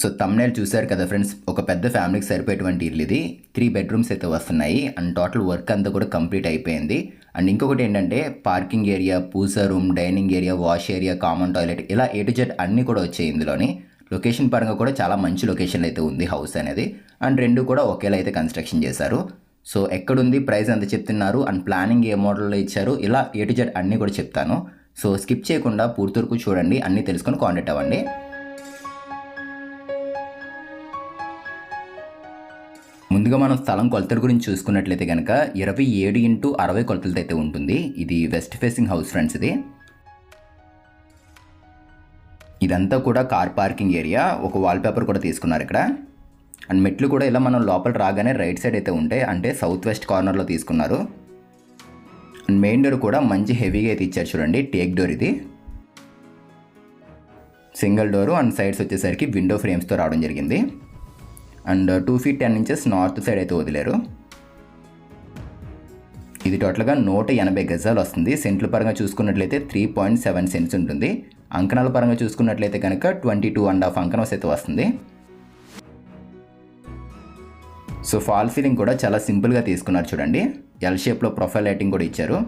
So thumbnail చూశారు కదా friends ఒక పెద్ద ఫ్యామిలీకి సరిపోయేటువంటి ఇల్లు ఇది. త్రీ బెడ్రూమ్స్ అయితే వస్తున్నాయి. అండ్ టోటల్ వర్క్ అంతా కూడా కంప్లీట్ అయిపోయింది. అండ్ ఇంకొకటి ఏంటంటే parking area pooja room dining area wash area common toilet ఇలా ఏ టు జెడ్ అన్నీ కూడా వచ్చాయి ఇందులోని. లొకేషన్ పరంగా కూడా చాలా మంచి లొకేషన్ అయితే ఉంది హౌస్ అనేది. అండ్ రెండు కూడా ఒకేలా అయితే కన్స్ట్రక్షన్ చేశారు. సో ఎక్కడుంది ప్రైస్ ఎంత చెప్తున్నారు అండ్ ప్లానింగ్ ఏ మోడల్లో ఇచ్చారు ఇలా ఏ టు జెడ్ అన్నీ కూడా చెప్తాను. సో స్కిప్ చేయకుండా పూర్తి వరకు చూడండి అన్నీ తెలుసుకొని కాంటాక్ట్ అవ్వండి. ముందుగా మనం స్థలం కొలతల గురించి చూసుకున్నట్లయితే కనుక ఇరవై ఏడు ఇంటూ అరవై కొలతలతో అయితే ఉంటుంది. ఇది వెస్ట్ ఫేసింగ్ హౌస్ ఫ్రెండ్స్ ఇది. ఇదంతా కూడా కార్ పార్కింగ్ ఏరియా. ఒక వాల్ పేపర్ కూడా తీసుకున్నారు ఇక్కడ. అండ్ మెట్లు కూడా ఇలా మనం లోపల రాగానే రైట్ సైడ్ అయితే ఉంటాయి. అంటే సౌత్ వెస్ట్ కార్నర్లో తీసుకున్నారు. అండ్ మెయిన్ డోర్ కూడా మంచి హెవీగా అయితే ఇచ్చారు చూడండి. టేక్ డోర్ ఇది. సింగిల్ డోరు అండ్ సైడ్స్ వచ్చేసరికి విండో ఫ్రేమ్స్తో రావడం జరిగింది. And two feet ten inches north side అయితే వదిలేరు. ఇది టోటల్గా నూట ఎనభై గజాలు వస్తుంది. సెంట్ల పరంగా చూసుకున్నట్లయితే త్రీ పాయింట్ సెవెన్ సెంట్స్ ఉంటుంది. అంకణాల పరంగా చూసుకున్నట్లయితే కనుక ట్వంటీ టూ అండ్ హాఫ్ అంకణం అయితే వస్తుంది. సో ఫాల్ సీలింగ్ కూడా చాలా సింపుల్గా తీసుకున్నారు చూడండి. ఎల్ షేప్లో ప్రొఫైల్ లైటింగ్ కూడా ఇచ్చారు.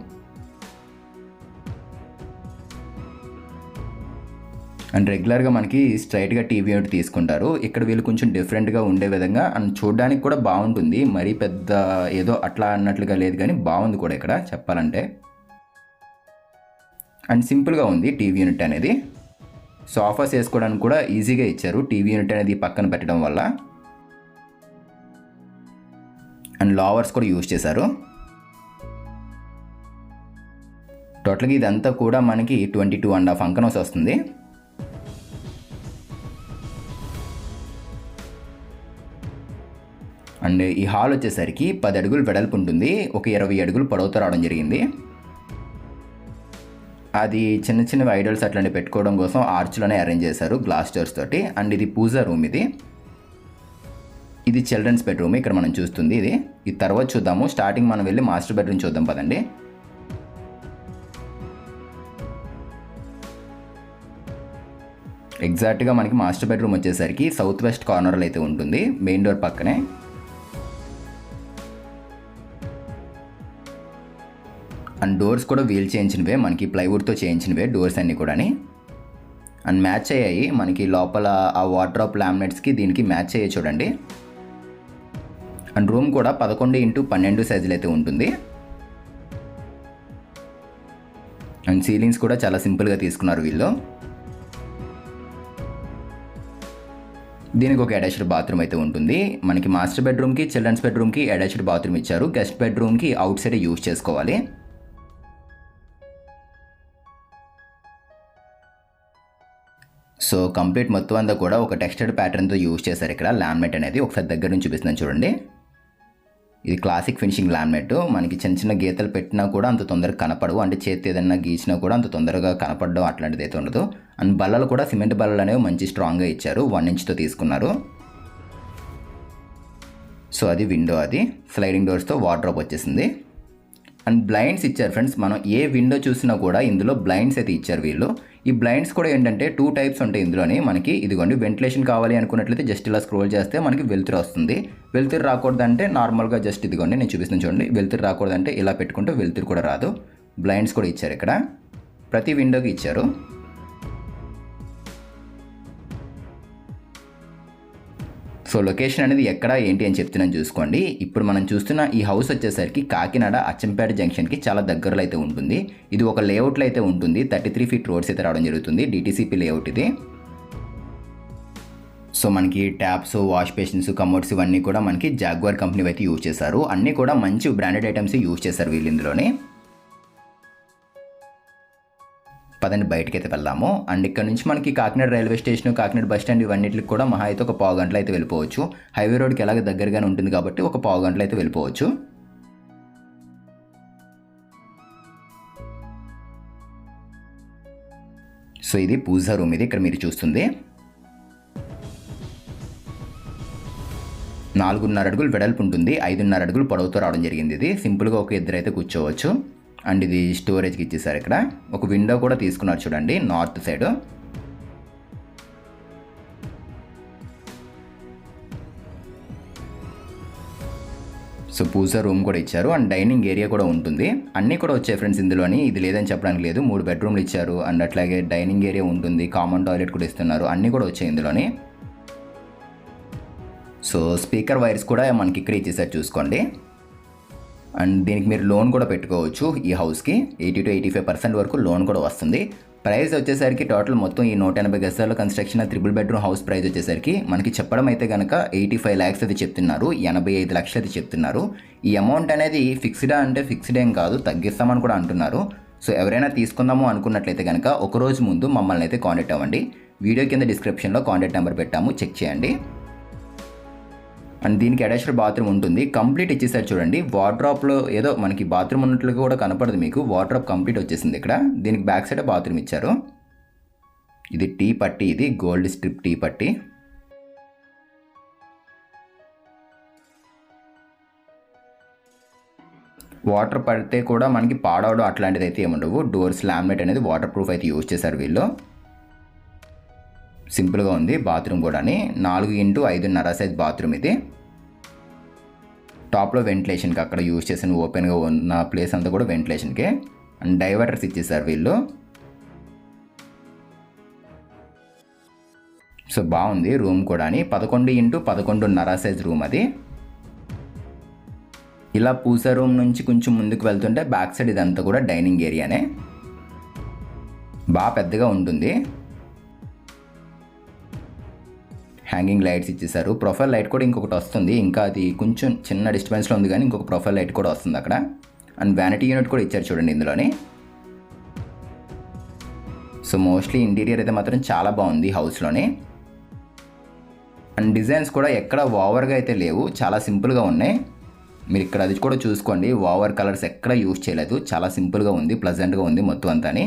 అండ్ రెగ్యులర్గా మనకి స్ట్రైట్గా టీవీ ఒకటి తీసుకుంటారు. ఇక్కడ వీళ్ళు కొంచెం డిఫరెంట్గా ఉండే విధంగా అండ్ చూడడానికి కూడా బాగుంటుంది. మరీ పెద్ద ఏదో అట్లా అన్నట్లుగా లేదు కానీ బాగుంది కూడా ఇక్కడ చెప్పాలంటే. అండ్ సింపుల్గా ఉంది టీవీ యూనిట్ అనేది. సోఫాస్ వేసుకోవడానికి కూడా ఈజీగా ఇచ్చారు. టీవీ యూనిట్ అనేది పక్కన పెట్టడం వల్ల. అండ్ లావర్స్ కూడా యూజ్ చేశారు. టోటల్గా ఇదంతా కూడా మనకి ట్వంటీ టూ అండ్ హాఫ్ అంకనోస్ వస్తుంది. అండ్ ఈ హాల్ వచ్చేసరికి పది అడుగులు వెడల్పు ఉంటుంది. ఒక ఇరవై అడుగులు పొడవుతో రావడం జరిగింది. అది చిన్న చిన్న ఐడల్స్ అట్లాంటివి పెట్టుకోవడం కోసం ఆర్చ్లోనే అరేంజ్ చేశారు గ్లాస్ డోర్స్ తోటి. అండ్ ఇది పూజా రూమ్ ఇది. ఇది చిల్డ్రన్స్ బెడ్రూమ్ ఇక్కడ మనం చూస్తుంది ఇది. ఇది తర్వాత చూద్దాము. స్టార్టింగ్ మనం వెళ్ళి మాస్టర్ బెడ్రూమ్ చూద్దాం పదండి. ఎగ్జాక్ట్గా మనకి మాస్టర్ బెడ్రూమ్ వచ్చేసరికి సౌత్ వెస్ట్ కార్నర్లో అయితే ఉంటుంది. మెయిన్ డోర్ పక్కనే. అండ్ డోర్స్ కూడా వీల్ చేయించినవే మనకి ప్లైవుడ్తో చేయించినవే డోర్స్ అన్నీ కూడా అండ్ మ్యాచ్ అయ్యాయి మనకి లోపల ఆ వాటర్ ఆఫ్ లామినేట్స్కి దీనికి మ్యాచ్ అయ్యాయి చూడండి. అండ్ రూమ్ కూడా పదకొండు ఇంటూ పన్నెండు సైజులు అయితే ఉంటుంది. అండ్ సీలింగ్స్ కూడా చాలా సింపుల్గా తీసుకున్నారు వీళ్ళు. దీనికి ఒక అటాచ్డ్ బాత్రూమ్ అయితే ఉంటుంది. మనకి మాస్టర్ బెడ్రూమ్కి చిల్డ్రన్స్ బెడ్రూమ్కి అటాచ్డ్ బాత్రూమ్ ఇచ్చారు. గెస్ట్ బెడ్రూమ్కి అవుట్ సైడ్ యూజ్ చేసుకోవాలి. సో కంప్లీట్ మొత్తం అంతా కూడా ఒక టెక్స్టర్డ్ ప్యాటర్న్తో యూజ్ చేశారు ఇక్కడ లామినేట్ అనేది. ఒకసారి దగ్గర నుంచి చూపిస్తున్నాను చూడండి. ఇది క్లాసిక్ ఫినిషింగ్ లామినేట్. మనకి చిన్న చిన్న గీతలు పెట్టినా కూడా అంత తొందరగా కనపడవు. అంటే చేతి ఏదైనా గీచినా కూడా అంత తొందరగా కనపడడం అట్లాంటిది అయితే ఉండదు. అండ్ బల్లలు కూడా సిమెంట్ బల్లలు అనేవి మంచి స్ట్రాంగ్గా ఇచ్చారు. వన్ ఇంచ్తో తీసుకున్నారు. సో అది విండో అది. స్లైడింగ్ డోర్స్తో వార్డ్రోప్ వచ్చేసింది. అండ్ బ్లైండ్స్ ఇచ్చారు ఫ్రెండ్స్. మనం ఏ విండో చూసినా కూడా ఇందులో బ్లైండ్స్ అయితే ఇచ్చారు వీళ్ళు. ఈ బ్లైండ్స్ కూడా ఏంటంటే టూ టైప్స్ ఉంటాయి ఇందులోని. మనకి ఇదిగోండి వెంటిలేషన్ కావాలి అనుకున్నట్లయితే జస్ట్ ఇలా స్క్రోల్ చేస్తే మనకి వెలుతురు వస్తుంది. వెలుతురు రాకూడదంటే నార్మల్గా జస్ట్ ఇదిగోండి నేను చూపిస్తాను చూడండి. వెలుతురు రాకూడదంటే ఇలా పెట్టుకుంటే వెలుతురు కూడా రాదు. బ్లైండ్స్ కూడా ఇచ్చారు ఇక్కడ. ప్రతి విండోకి ఇచ్చారు. సో లొకేషన్ అనేది ఎక్కడ ఏంటి అని చెప్తున్నాను చూసుకోండి. ఇప్పుడు మనం చూస్తున్న ఈ హౌస్ వచ్చేసరికి కాకినాడ అచ్చంపేట జంక్షన్కి చాలా దగ్గరలో అయితే ఉంటుంది. ఇది ఒక లేఅవుట్లో అయితే ఉంటుంది. థర్టీ త్రీ ఫీట్ రోడ్స్ అయితే రావడం జరుగుతుంది. డిటీసీపీ లేఅవుట్ ఇది. సో మనకి ట్యాప్స్ వాష్ బేసిన్స్ కమోడ్స్ ఇవన్నీ కూడా మనకి జాగ్వార్ కంపెనీ అయితే యూజ్ చేశారు. అన్నీ కూడా మంచి బ్రాండెడ్ ఐటమ్స్ యూజ్ చేశారు వీళ్ళు ఇందులోనే. పదండి బయటకి అయితే వెళ్దాము. అండ్ ఇక్కడ నుంచి మనకి Kakinada railway station Kakinada bus stand ఇవన్నిటికి కూడా మహా అయితే ఒక పావు గంటలు అయితే వెళ్ళిపోవచ్చు. హైవే రోడ్కి ఎలాగ దగ్గరగానే ఉంటుంది కాబట్టి ఒక పావు గంటలు అయితే వెళ్ళిపోవచ్చు. సో ఇది పూజా రూమ్ ఇది ఇక్కడ మీరు చూస్తుంది. నాలుగున్నర అడుగులు వెడల్పు ఉంటుంది. ఐదున్నర అడుగులు పొడవుతో రావడం జరిగింది ఇది. సింపుల్గా ఒక ఇద్దరు అయితే కూర్చోవచ్చు. అండ్ ఇది స్టోరేజ్కి ఇచ్చేసారు ఇక్కడ. ఒక విండో కూడా తీసుకున్నారు చూడండి north side so pooja room కూడా ఇచ్చారు అండ్ డైనింగ్ ఏరియా కూడా ఉంటుంది. అన్నీ కూడా వచ్చాయి ఫ్రెండ్స్ ఇందులోని. ఇది లేదని చెప్పడానికి లేదు. మూడు బెడ్రూమ్లు ఇచ్చారు అండ్ అట్లాగే డైనింగ్ ఏరియా ఉంటుంది. కామన్ టాయిలెట్ కూడా ఇస్తున్నారు. అన్నీ కూడా వచ్చాయి ఇందులోని. సో స్పీకర్ వైర్స్ కూడా మనకి ఇక్కడ ఇచ్చేసారు చూసుకోండి. అండ్ దీనికి మీరు లోన్ కూడా పెట్టుకోవచ్చు ఈ హౌస్కి eighty to eighty five percent వరకు లోన్ కూడా వస్తుంది. ప్రైస్ వచ్చేసరికి టోటల్ మొత్తం ఈ నూట ఎనభై గజాల construction triple bedroom house price వచ్చేసరికి మనకి చెప్పడం అయితే కనుక ఎయిటీ ఫైవ్ ల్యాక్స్ అది చెప్తున్నారు. ఎనభై ఐదు లక్షలు అది చెప్తున్నారు. ఈ అమౌంట్ అనేది ఫిక్స్డా అంటే ఫిక్స్డ్ ఏం కాదు తగ్గిస్తామని కూడా అంటున్నారు. సో ఎవరైనా తీసుకుందాము అనుకున్నట్లయితే కనుక ఒక రోజు ముందు మమ్మల్ని అయితే కాంటాక్ట్ అవ్వండి. వీడియో కింద డిస్క్రిప్షన్లో కాంటాక్ట్ నెంబర్ పెట్టాము. చెక్ చేయండి. అండ్ దీనికి అటాచ్డ్ బాత్రూమ్ ఉంటుంది. కంప్లీట్ ఇచ్చేసారు చూడండి. వార్డ్రాప్లో ఏదో మనకి బాత్రూమ్ ఉన్నట్లుగా కూడా కనపడదు మీకు. వార్డ్రాప్ కంప్లీట్ వచ్చేసింది ఇక్కడ. దీనికి బ్యాక్ సైడ్ బాత్రూమ్ ఇచ్చారు. ఇది టీ పట్టి ఇది గోల్డ్ స్ట్రిప్ టీ పట్టి. వాటర్ పడితే కూడా మనకి పాడవడం అట్లాంటిది అయితే ఏముండవు. డోర్స్ లామినేట్ అనేది వాటర్ ప్రూఫ్ అయితే యూజ్ చేశారు వీళ్ళు. సింపుల్గా ఉంది బాత్రూమ్ కూడా నాలుగు ఇంటూ ఐదున్నర సైజ్ బాత్రూమ్ ఇది. టాప్లో వెంటిలేషన్కి అక్కడ యూజ్ చేసిన ఓపెన్గా ఉన్న ప్లేస్ అంతా కూడా వెంటిలేషన్కే. అండ్ డైవర్టర్స్ ఇచ్చేసారు వీళ్ళు. సో బాగుంది రూమ్ కూడా పదకొండు ఇంటూ పదకొండున్నర సైజ్ రూమ్ అది. ఇలా పూస రూమ్ నుంచి కొంచెం ముందుకు వెళ్తుంటే బ్యాక్ సైడ్ ఇదంతా కూడా డైనింగ్ ఏరియానే. బాగా పెద్దగా ఉంటుంది. హ్యాంగింగ్ లైట్స్ ఇచ్చేసారు ప్రొఫైల్ లైట్ కూడా ఇంకొకటి వస్తుంది. ఇంకా అది కొంచెం చిన్న డిస్టర్బెన్స్లో ఉంది కానీ ఇంకొక ప్రొఫైల్ లైట్ కూడా వస్తుంది అక్కడ. అండ్ వ్యానిటీ యూనిట్ కూడా ఇచ్చారు చూడండి ఇందులోని. సో మోస్ట్లీ ఇంటీరియర్ అయితే మాత్రం చాలా బాగుంది హౌస్లోని అండ్ డిజైన్స్ కూడా ఎక్కడ ఓవర్గా అయితే లేవు. చాలా సింపుల్గా ఉన్నాయి. మీరు ఇక్కడ అది కూడా చూసుకోండి. ఓవర్ కలర్స్ ఎక్కడ యూజ్ చేయలేదు. చాలా సింపుల్గా ఉంది ప్లజెంట్గా ఉంది మొత్తం అంతాని.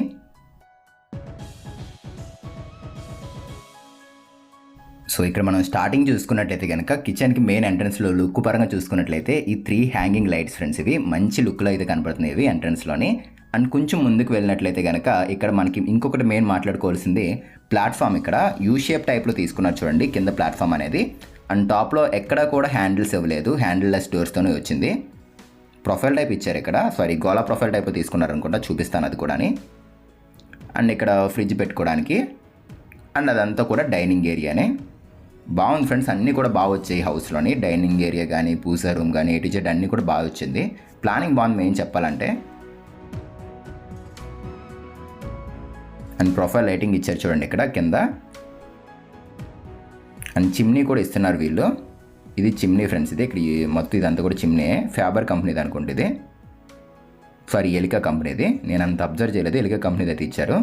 సో ఇక్కడ మనం స్టార్టింగ్ చూసుకున్నట్లయితే కనుక కిచెన్కి మెయిన్ ఎంట్రన్స్లో లుక్ పరంగా చూసుకున్నట్లయితే ఈ త్రీ హ్యాంగింగ్ లైట్స్ ఫ్రెండ్స్ ఇవి. మంచి లుక్లో అయితే కనపడుతున్నాయి ఇవి ఎంట్రన్స్లోని అండ్ కొంచెం ముందుకు వెళ్ళినట్లయితే కనుక ఇక్కడ మనకి ఇంకొకటి మెయిన్ మాట్లాడుకోవాల్సింది ప్లాట్ఫామ్ ఇక్కడ. యూ షేప్ టైప్లో తీసుకున్నారు చూడండి కింద ప్లాట్ఫామ్ అనేది. అండ్ టాప్లో ఎక్కడా కూడా హ్యాండిల్స్ ఇవ్వలేదు హ్యాండిల్ లెస్ డోర్స్తోనే వచ్చింది. ప్రొఫైల్ టైప్ ఇచ్చారు ఇక్కడ. సారీ గోలా ప్రొఫైల్ టైప్ తీసుకున్నారు అనుకుంటా చూపిస్తాను అది కూడా అండ్ ఇక్కడ ఫ్రిడ్జ్ పెట్టుకోవడానికి. అండ్ అదంతా కూడా డైనింగ్ ఏరియానే బాగుంది ఫ్రెండ్స్. అన్నీ కూడా బాగా వచ్చాయి హౌస్లోని. డైనింగ్ ఏరియా కానీ పూసా రూమ్ కానీ ఏటు జెడ్ అన్నీ కూడా బాగా వచ్చింది. ప్లానింగ్ బాగుంది మెయిన్ చెప్పాలంటే. అండ్ ప్రొఫైల్ లైటింగ్ ఇచ్చారు చూడండి ఇక్కడ కింద. అండ్ చిమ్నీ కూడా ఇస్తున్నారు వీళ్ళు. ఇది చిమ్నీ ఫ్రెండ్స్ ఇది. ఇక్కడ మొత్తం ఇదంతా కూడా చిమ్నీ ఫ్యాబర్ కంపెనీది అనుకుంటుంది సారీ ఎలికా కంపెనీది నేను అంత అబ్జర్వ్ చేయలేదు. ఎలికా కంపెనీది అయితే ఇచ్చారు.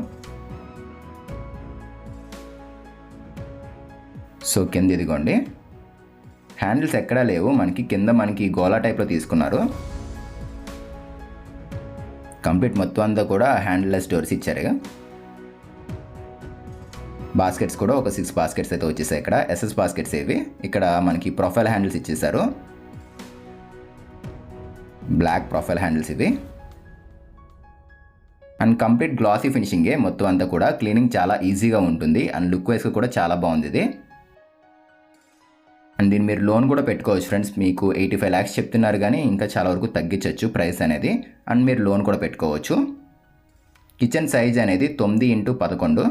సో కింద ఇదిగోండి. హ్యాండిల్స్ ఎక్కడా లేవు. మనకి కింద మనకి గోలా టైప్లో తీసుకున్నారు. కంప్లీట్ మొత్తం అంతా కూడా హ్యాండిల్లెస్ డోర్స్ ఇచ్చారు. బాస్కెట్స్ కూడా ఒక సిక్స్ బాస్కెట్స్ అయితే వచ్చేసాయి ఇక్కడ. ఎస్ఎస్ బాస్కెట్స్ ఇవి ఇక్కడ మనకి ప్రొఫైల్ హ్యాండిల్స్ ఇచ్చేసారు బ్లాక్ ప్రొఫైల్ హ్యాండిల్స్ ఇవి. అండ్ కంప్లీట్ గ్లాసీ ఫినిషింగే మొత్తం అంతా కూడా క్లీనింగ్ చాలా ఈజీగా ఉంటుంది. అండ్ లుక్ వైస్గా కూడా చాలా బాగుంది ఇది. అండ్ దీన్ని మీరు లోన్ కూడా పెట్టుకోవచ్చు ఫ్రెండ్స్. మీకు ఎయిటీ ఫైవ్ ల్యాక్స్ చెప్తున్నారు కానీ ఇంకా చాలా వరకు తగ్గించవచ్చు ప్రైస్ అనేది. అండ్ మీరు లోన్ కూడా పెట్టుకోవచ్చు. కిచెన్ సైజ్ అనేది తొమ్మిది ఇంటూ పదకొండు.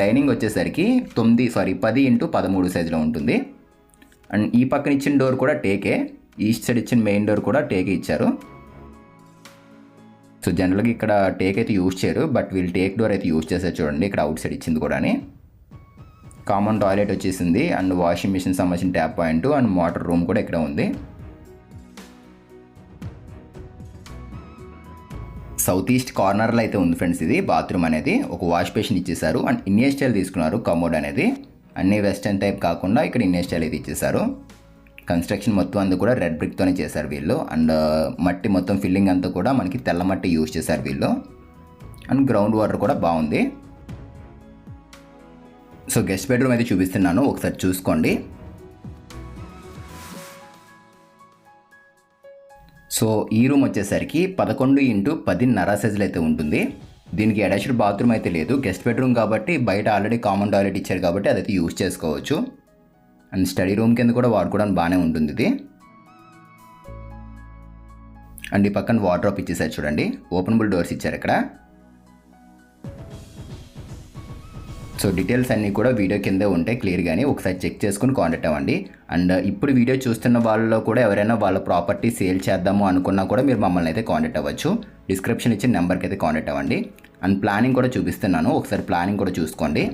డైనింగ్ వచ్చేసరికి తొమ్మిది సారీ పది ఇంటూ పదమూడు సైజులో ఉంటుంది. అండ్ ఈ పక్కన ఇచ్చిన డోర్ కూడా టేకే. ఈస్ట్ సైడ్ ఇచ్చిన మెయిన్ డోర్ కూడా టేకే ఇచ్చారు. సో జనరల్గా ఇక్కడ టేక్ అయితే యూజ్ చేయరు బట్ వీళ్ళు టేక్ డోర్ అయితే యూజ్ చేశారు చూడండి. ఇక్కడ అవుట్ సైడ్ ఇచ్చింది కూడా కామన్ టాయిలెట్ వచ్చేసింది. అండ్ వాషింగ్ మిషన్ సంబంధించిన tap point and motor room కూడా ఇక్కడ ఉంది. సౌత్ ఈస్ట్ కార్నర్లో అయితే ఉంది ఫ్రెండ్స్ ఇది బాత్రూమ్ అనేది. ఒక వాష్ బేషన్ ఇచ్చేసారు అండ్ ఇన్నే స్టైల్ తీసుకున్నారు కమోడ్ అనేది. అన్ని వెస్టర్న్ టైప్ కాకుండా ఇక్కడ ఇన్నే స్టైల్ అయితే ఇచ్చేసారు కన్స్ట్రక్షన్ మొత్తం అంతా కూడా రెడ్ బ్రిక్తోనే చేశారు వీళ్ళు. అండ్ మట్టి మొత్తం ఫిల్లింగ్ అంతా కూడా మనకి తెల్ల మట్టి యూజ్ చేశారు వీళ్ళు. అండ్ గ్రౌండ్ వాటర్ కూడా బాగుంది. సో గెస్ట్ బెడ్రూమ్ అయితే చూపిస్తున్నాను. ఒకసారి చూసుకోండి. సో ఈ రూమ్ వచ్చేసరికి పదకొండు ఇంటూ పదిన్నర సైజులు అయితే ఉంటుంది. దీనికి అటాచ్డ్ బాత్రూమ్ అయితే లేదు. గెస్ట్ బెడ్రూమ్ కాబట్టి బయట ఆల్రెడీ కామన్ టాయిలెట్ ఇచ్చారు కాబట్టి అదైతే యూజ్ చేసుకోవచ్చు. అండ్ స్టడీ రూమ్ కింద కూడా వాడుకోవడానికి బాగానే ఉంటుంది ఇది. అండ్ ఈ పక్కన వాటర్ ఇచ్చేసారు చూడండి. ఓపెనబుల్ డోర్స్ ఇచ్చారు ఇక్కడ. సో డీటెయిల్స్ అన్నీ కూడా వీడియో కింద ఉంటాయి క్లియర్గానే ఒకసారి చెక్ చేసుకుని కాంటాక్ట్ అవ్వండి. అండ్ ఇప్పుడు వీడియో చూస్తున్న వాళ్ళలో కూడా ఎవరైనా వాళ్ళ ప్రాపర్టీ సేల్ చేద్దాము అనుకున్నా కూడా మీరు మమ్మల్ని అయితే కాంటాక్ట్ అవ్వచ్చు. డిస్క్రిప్షన్ ఇచ్చిన నెంబర్కి అయితే కాంటాక్ట్ అవ్వండి. అండ్ ప్లానింగ్ కూడా చూపిస్తున్నాను. ఒకసారి ప్లానింగ్ కూడా చూసుకోండి.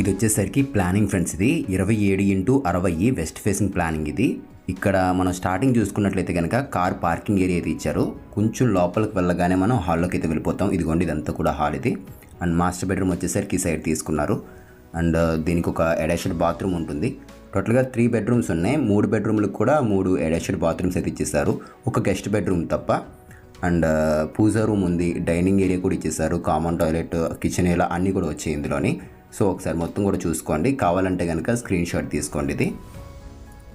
ఇది వచ్చేసరికి ప్లానింగ్ ఫ్రెండ్స్ ఇది. ఇరవై ఏడు ఇంటూ అరవై వెస్ట్ ఫేసింగ్ ప్లానింగ్ ఇది. ఇక్కడ మనం స్టార్టింగ్ చూసుకున్నట్లయితే కనుక కార్ పార్కింగ్ ఏరియా అయితే ఇచ్చారు. కొంచెం లోపలికి వెళ్ళగానే మనం హాల్లోకి అయితే వెళ్ళిపోతాం. ఇదిగోండి ఇదంతా కూడా హాల్ ఇది. అండ్ మాస్టర్ బెడ్రూమ్ వచ్చేసరికి ఈ సైడ్ తీసుకున్నారు. అండ్ uh, దీనికి ఒక అటాచ్డ్ బాత్రూమ్ ఉంటుంది. టోటల్గా త్రీ బెడ్రూమ్స్ ఉన్నాయి. మూడు బెడ్రూమ్లకు కూడా మూడు అటాచ్డ్ బాత్రూమ్స్ అయితే ఇచ్చేసారు. ఒక గెస్ట్ బెడ్రూమ్ తప్ప. అండ్ uh, పూజా రూమ్ ఉంది. డైనింగ్ ఏరియా కూడా ఇచ్చేసారు. కామన్ టాయిలెట్ కిచెన్ ఇలా అన్నీ కూడా వచ్చాయి ఇందులోని. సో ఒకసారి మొత్తం కూడా చూసుకోండి. కావాలంటే కనుక స్క్రీన్ షాట్ తీసుకోండి ఇది.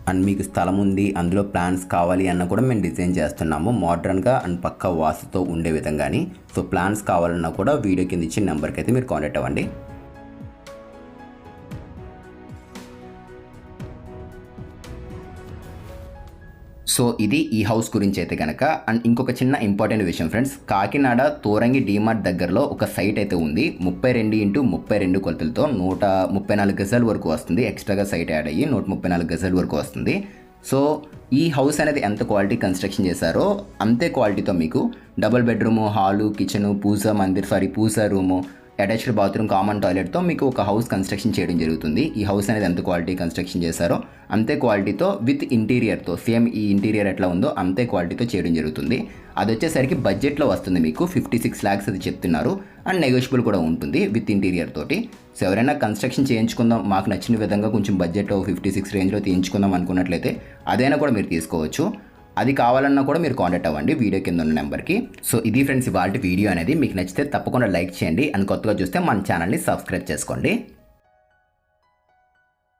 అండ్ మీకు స్థలం ఉంది అందులో ప్లాన్స్ కావాలి అన్న కూడా మేము డిజైన్ చేస్తున్నాము. మోడర్న్గా అండ్ పక్క వాసుతో ఉండే విధంగాని. సో ప్లాన్స్ కావాలన్నా కూడా వీడియో కింద ఇచ్చిన నెంబర్కి అయితే మీరు కాంటాక్ట్ అవ్వండి. సో ఇది ఈ హౌస్ గురించి అయితే కనుక అండ్ ఇంకొక చిన్న ఇంపార్టెంట్ విషయం ఫ్రెండ్స్ కాకినాడ తోరంగి డీమార్ట్ దగ్గరలో ఒక సైట్ అయితే ఉంది. ముప్పై రెండు ఇంటూ ముప్పై రెండు కొలతలతో నూట ముప్పై నాలుగు గజాల వరకు వస్తుంది. ఎక్స్ట్రాగా సైట్ యాడ్ అయ్యి నూట ముప్పై నాలుగు గజాల వరకు వస్తుంది. సో ఈ హౌస్ అనేది ఎంత క్వాలిటీ కన్స్ట్రక్షన్ చేశారో అంతే క్వాలిటీతో మీకు double bedroom hall kitchen pooja Mandir sorry pooja room attached bathroom common టాయిలెట్తో మీకు ఒక హౌస్ కన్స్ట్రక్షన్ చేయడం జరుగుతుంది. ఈ హౌస్ అనేది ఎంత క్వాలిటీ కన్స్ట్రక్షన్ చేశారో అంతే క్వాలిటీతో విత్ ఇంటీరియర్తో సేమ్ ఈ ఇంటీరియర్ ఎట్లా ఉందో అంతే క్వాలిటీతో చేయడం జరుగుతుంది. అది వచ్చేసరికి బడ్జెట్లో వస్తుంది మీకు ఫిఫ్టీ సిక్స్ ల్యాక్స్ అది చెప్తున్నారు. అండ్ నెగోషియబుల్ కూడా ఉంటుంది విత్ ఇంటీరియర్ తోటి. సో ఎవరైనా కన్స్ట్రక్షన్ చేయించుకుందాం మాకు నచ్చిన విధంగా కొంచెం బడ్జెట్లో ఫిఫ్టీ సిక్స్ రేంజ్లో తీయించుకుందాం అనుకున్నట్లయితే అదైనా కూడా మీరు తీసుకోవచ్చు. అది కావాలన్నా కూడా మీరు కాంటాక్ట్ అవ్వండి వీడియో కింద ఉన్న నెంబర్కి. సో ఇది ఫ్రెండ్స్ ఇవాళ వీడియో అనేది మీకు నచ్చితే తప్పకుండా లైక్ చేయండి. అని కొత్తగా చూస్తే మన ఛానల్ని సబ్స్క్రైబ్ చేసుకోండి.